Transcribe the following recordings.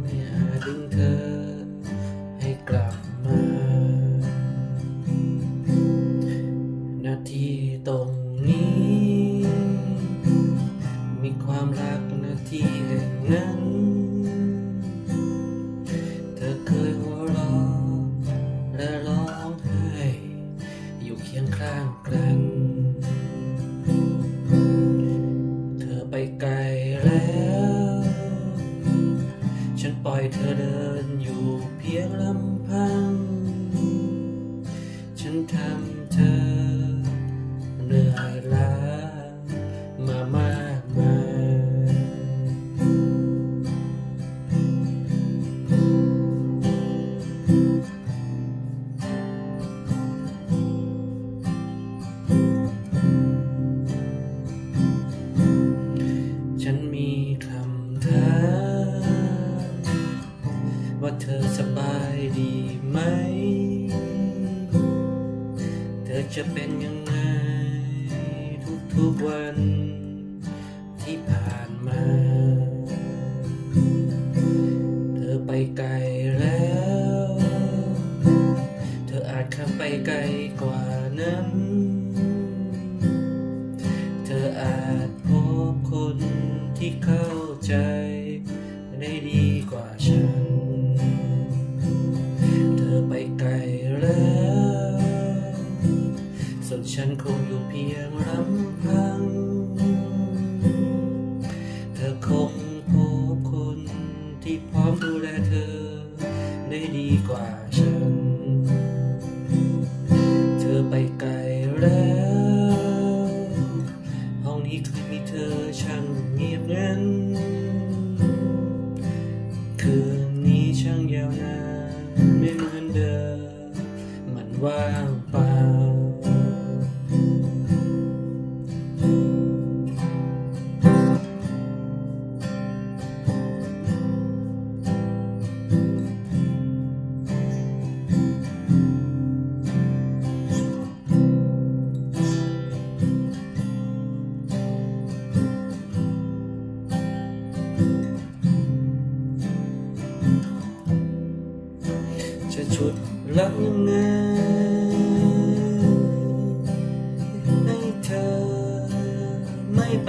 ไม่อาจดึงเธอให้กลับมา นาทีตรงนี้ มีความรักนาทีแห่งนั้น เธอเคยหัวเราะและร้องไห้ อยู่เคียงข้างกัน ปล่อยเธอเดินอยู่เพียงลำพัง ฉันทำเธอ จะเป็นยังไงทุกๆวันที่ผ่านมา เธอไปไกลแล้ว เธออาจข้ามไปไกลกว่านั้น เธออาจพบคนที่เข้าใจได้ดีกว่าฉัน ฉันคงอยู่เพียงลำพัง เธอคงพบคนที่พร้อมดูแลเธอ ได้ดีกว่าฉัน เธอไปไกลแล้ว ห้องนี้เคยมีเธอช่างเงียบงันคืนนี้ช่างยาวนานไม่เหมือนเดิมมันว่าง จะชุดรักยังไงให้เธอไม่ไป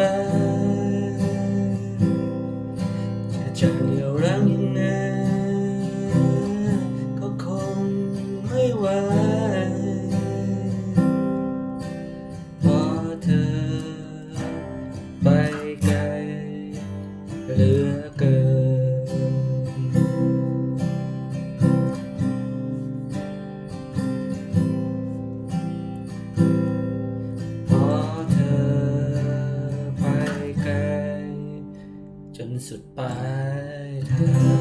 สุดปลายทาง